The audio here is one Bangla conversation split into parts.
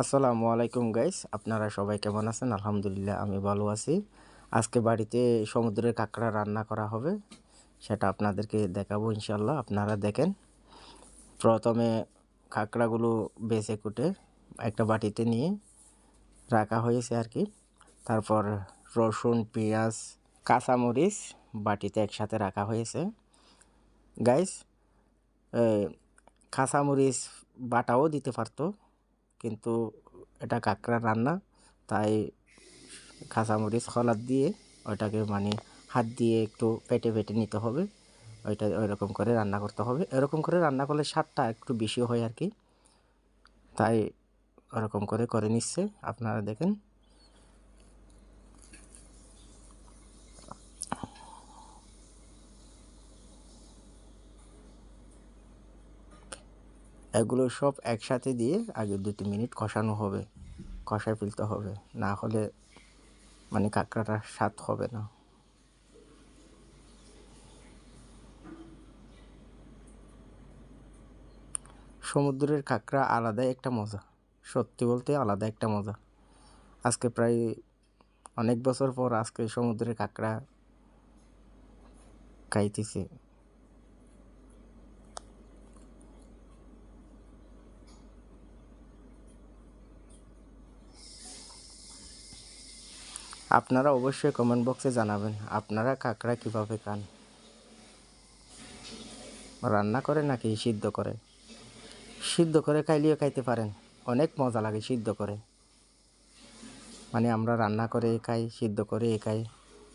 আসসালামু আলাইকুম গাইস, আপনারা সবাই কেমন আছেন? আলহামদুলিল্লাহ, আমি ভালো আছি। আজকে বাড়িতে সমুদ্রের কাঁকড়া রান্না করা হবে, সেটা আপনাদেরকে দেখাবো ইনশাল্লাহ আপনারা দেখেন, প্রথমে কাঁকড়াগুলো বেছে কুটে একটা বাটিতে নিয়ে রাখা হয়েছে আর কি। তারপর রসুন, পেঁয়াজ, কাঁচামরিচ বাটিতে একসাথে রাখা হয়েছে। গাইস কাঁচামরিচ বাটাও দিতে পারতো কিন্তু এটা কাঁকড়া রান্না। তাই কাঁচামরিচ খলার দিয়ে ওইটাকে মানে হাত দিয়ে একটু পেটে পেটে নিতে হবে। ওইটা ওইরকম করে রান্না করতে হবে। এরকম করে রান্না করলে স্বাদটা একটু বেশি হয় আর কি। তাই ওরকম করে করে নিচ্ছে। আপনারা দেখেন। এগুলো সব একসাথে দিয়ে আগে দু তিন মিনিট কষানো হবে, কষায় ফেলতে হবে। না হলে মানে কাঁকড়াটা স্বাদ হবে না। সমুদ্রের কাঁকড়া আলাদাই একটা মজা, সত্যি বলতে আলাদা একটা মজা। আজকে প্রায় অনেক বছর পর আজকে সমুদ্রের কাঁকড়া খাইতেছি। আপনারা অবশ্যই কমেন্ট বক্সে জানাবেন, আপনারা কাঁকড়া কীভাবে খান? রান্না করে নাকি সিদ্ধ করে? সিদ্ধ করে খাইলেও খাইতে পারেন, অনেক মজা লাগে সিদ্ধ করে। মানে আমরা রান্না করে খাই, সিদ্ধ করে খাই,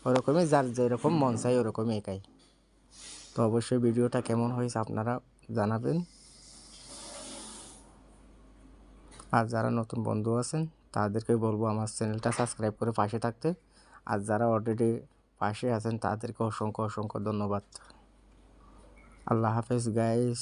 ওরকমই যার যেরকম মন চাই ওরকমই খাই। তো অবশ্যই ভিডিওটা কেমন হয়েছে আপনারা জানাবেন। আর যারা নতুন বন্ধু আছেন তাদেরকে বলব আমার চ্যানেলটা সাবস্ক্রাইব করে পাশে থাকতে। আর যারা অলরেডি পাশে আছেন, তাদেরকে অসংখ্য অসংখ্য ধন্যবাদ। আল্লাহ হাফেজ গাইস